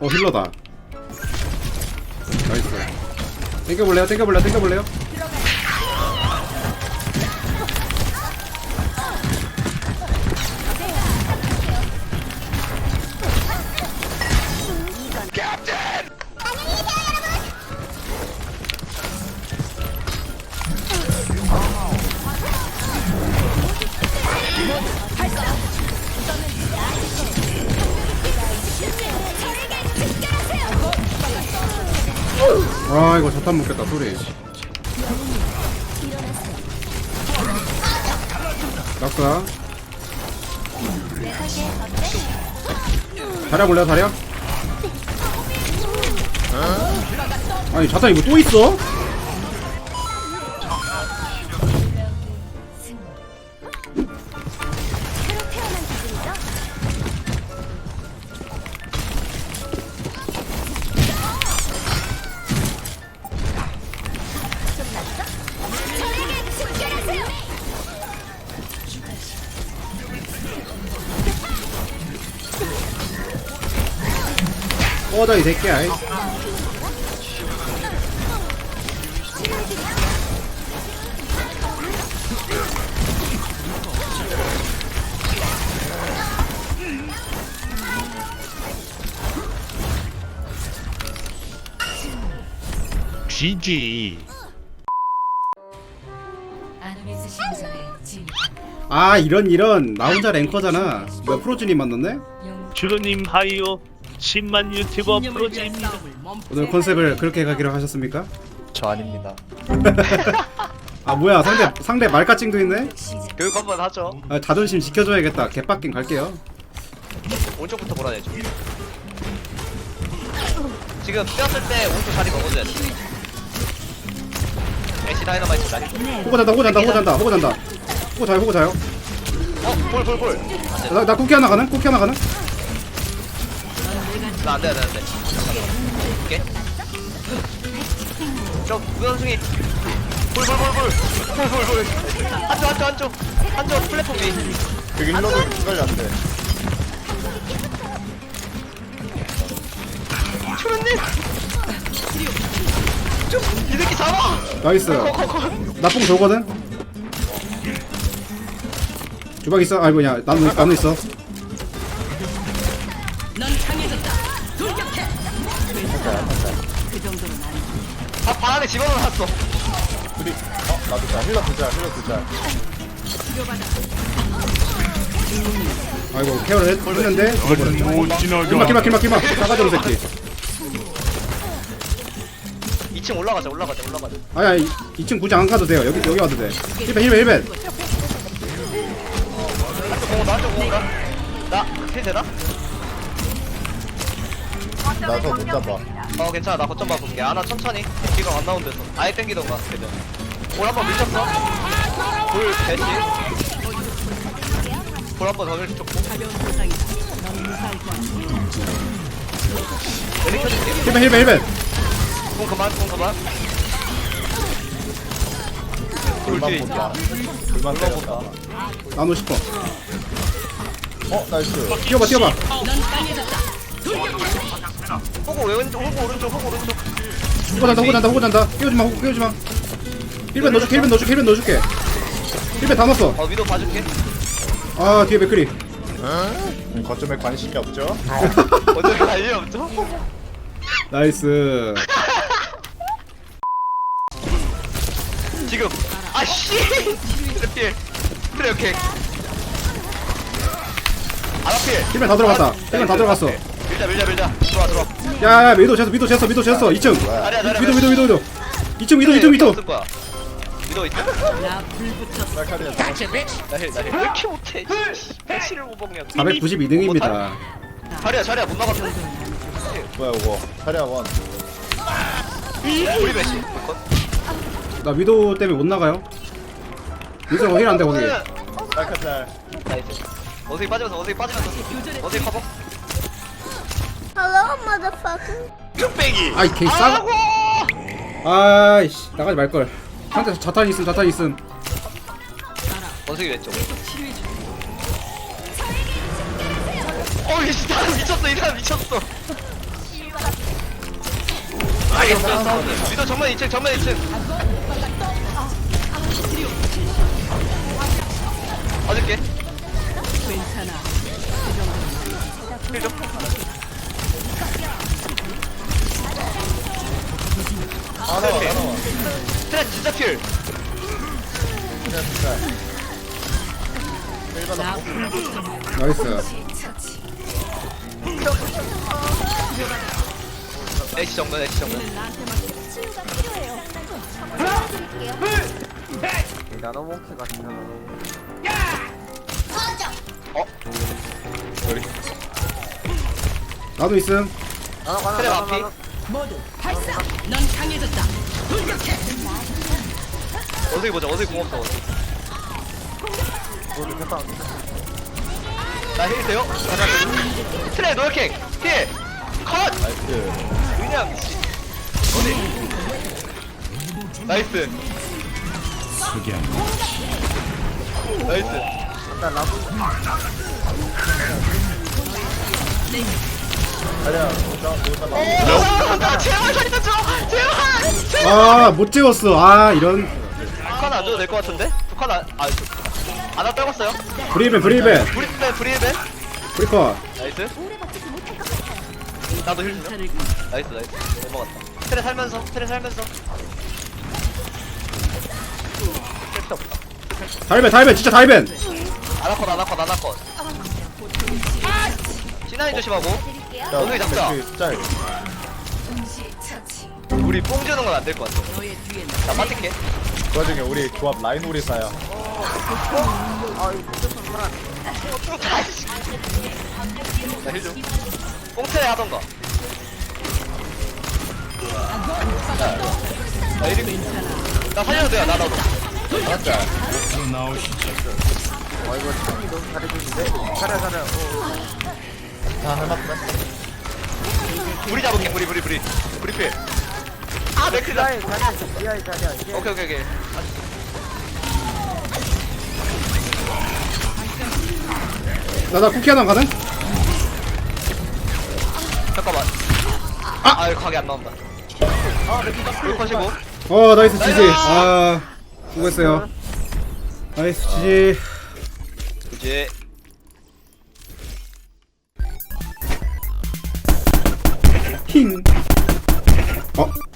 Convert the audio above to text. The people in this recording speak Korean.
어 힐러다. 나이스. 땡겨볼래요? 땡겨볼래요? 땡겨볼래요 아 이거 자탄 먹겠다 소리. 낙사. 다려 볼래요 다려 아니 자탄 이거 또 있어? 꺼져 이 새끼야 이. GG 아누비스 신전에 진입합니다. 아 이런 이런 나 혼자 랭커잖아 뭐야 프로즈님 만났네? 영 주로님 하이요 10만 유튜버 프로즈입니다 오늘 컨셉을 그렇게 가기로 하셨습니까? 저 아닙니다. 아 뭐야 상대 상대 말까찡도 있네? 교육 한번 하죠. 아, 자존심 지켜줘야겠다 개빡긴 갈게요 오른쪽부터 몰아내죠. 지금 뛰었을 때 오른쪽 자리 먹어줘야 돼. 애쉬 다이너마이트 자리. 호구 잔다 호구 잔다 호구 잔다 호구 잔다 호구 자요 호구 자요 어, 볼, 볼, 볼. 나, 나 쿠키 하나 가능? 쿠키 하나 가능? 나 안 돼, 안 돼, 안 돼. 오케이. 저, 무현승이. 볼, 볼, 볼, 볼. 볼, 볼, 볼. 한쪽, 한쪽, 한쪽. 한쪽 플랫폼 위. 여기 힐러도 기다려 안 돼. 초련님! 좀, 이 새끼 잡아! 나이스 나뽕 돌거든? 주방 있어? 아이 뭐냐 나무 나무 있어 아, 방 안에 집어넣어놨어. 둘이. 어 나도 자 힐러 두자 힐러 두자. 아이고 케어를 했, 했는데? 못 길막 길막 길막 길막 싸가지 없는 새끼. 2층 올라가자, 올라가자, 올라가자. 아야 2층 굳이 안 가도 돼요. 여기 여기 와도 돼. 1벤 1벤 1벤 한쪽 공으로, 한쪽 공으로. 나, 힐 되나? 나서 못 잡아. 어 괜찮아. 나 거점 봐볼게. 아나 천천히. 기가 안 나온 데서. 아예 땡기던가 그죠 볼 한번 밀쳤어. 볼 배지 볼 한번 더 밀쳤고 내리 켜줄게 1벤 1벤 1벤. 공 그만 공 그만. 볼 불만 뒤에 본다. 불만 때렸다. 나노 싶어 어 나이스. 뛰어봐 뛰어봐 호구 왼쪽 호구 오른쪽 호구 오른쪽. 호구 잔다 호구 잔다 호구 잔다. 끼워주마 호구 끼워주마. 1벤 넣어줄게 1벤 넣어줄게 1벤 넣어줄게. 1벤 다 넣었어. 어 위도 봐줄게. 아 뒤에 맥크리. 음, 거점에 관심이 없죠? 어차피 갈일 없죠? 나이스. 지금. 아 씨! 트래필. 트래필 아라필 1벤 다 들어갔다. 1벤 다 들어갔어 밀자 밀자 밀자. 들어와 들어와. 야야 미도 쟀어 미도 쟀어 미도 쟀어. 2층. 자리야 자리야 미도 미도 미도 미도. 2층 미도 미도 미도. 없을 거야. 미도 있다? 쌀칼이야. 나힐 나힐. 왜 이렇게 못해? 패시를 못 먹냐. 492등입니다. 자리야 자리야 못 나갔어. 뭐야 이거? 차리야 원. 우리 배시 나 미도 때문에 못 나가요. 미도 힐 안돼 거기. 나이스 어색이 빠지면서 어색이 빠지면서. 어색이 커버 Hello, motherfucker. 뚝배기. 아이 개 싸. 아이씨 나가지 말 걸. 상대 자탄 있음 자탄 있음. 어색이 왼쪽 어이 이 사람 미쳤어. 이 사람 미쳤어. 알겠어 사운드 위도 정면 2층 정면 2층. 맞을게. 힐 좀. 하 나와 하나 와 트레 진짜 필 그냥 진짜 일반 나이스 처치. 애쉬 정면 애쉬 정면 필요해요. 드릴게요. 나노몽키 같은 나도 있음 나노 가나 트레 나노 마피 나노 어떻게 보자 어떻게 공 없어 모두 대빵 나힐 돼요? 트레 노력행 힐컷! 나이스. 그냥 씨. 어디 나이스. 나이스. 일단 라브 보자 나 오, 나 제발 줘 제발 제발! 아 못 찍었어. 아 이런. 북한 안 줘도 될 것 같은데? 북한 안.. 아.. 저- 하나 빼봤어요? 브리벤 브리벤 브리벤 브리벤 브리컷 나이스. 나도 힐 주죠 나이스 나이스. 넘어갔다. 트레 살면서 트레 살면서. 트레 없다 다이벤 다이벤 진짜 다이벤. 아나컷 아나컷 아나컷. C9 조심하고. 야 오늘 잡자. 짤. 우리 뽕 주는 건 안 될 것 같아. 나 빠질게. 그 와중에 우리 조합 라인 우리 사야. 나힐 좀. 뽕트레 하던가 나 1위 나 살려도 나 나도. 맞자 어 이거 팀이 너무 잘해주는데? 잘해 잘해. 어. 다 할만큼 불이 잡을게 불이 불이 불이 불이 필 아, 맥크다. 지하에 자리야 지하에 자리야 지하에 오케이, 오케이, 오케이. 나나 쿠키 하나 가능? 잠깐만. 아, 아유, 각이 안 나온다. 아, 맥크다. 불 컷이고. 어 나이스 지지 아 수고했어요 나이스 지지 이제. 힝 어?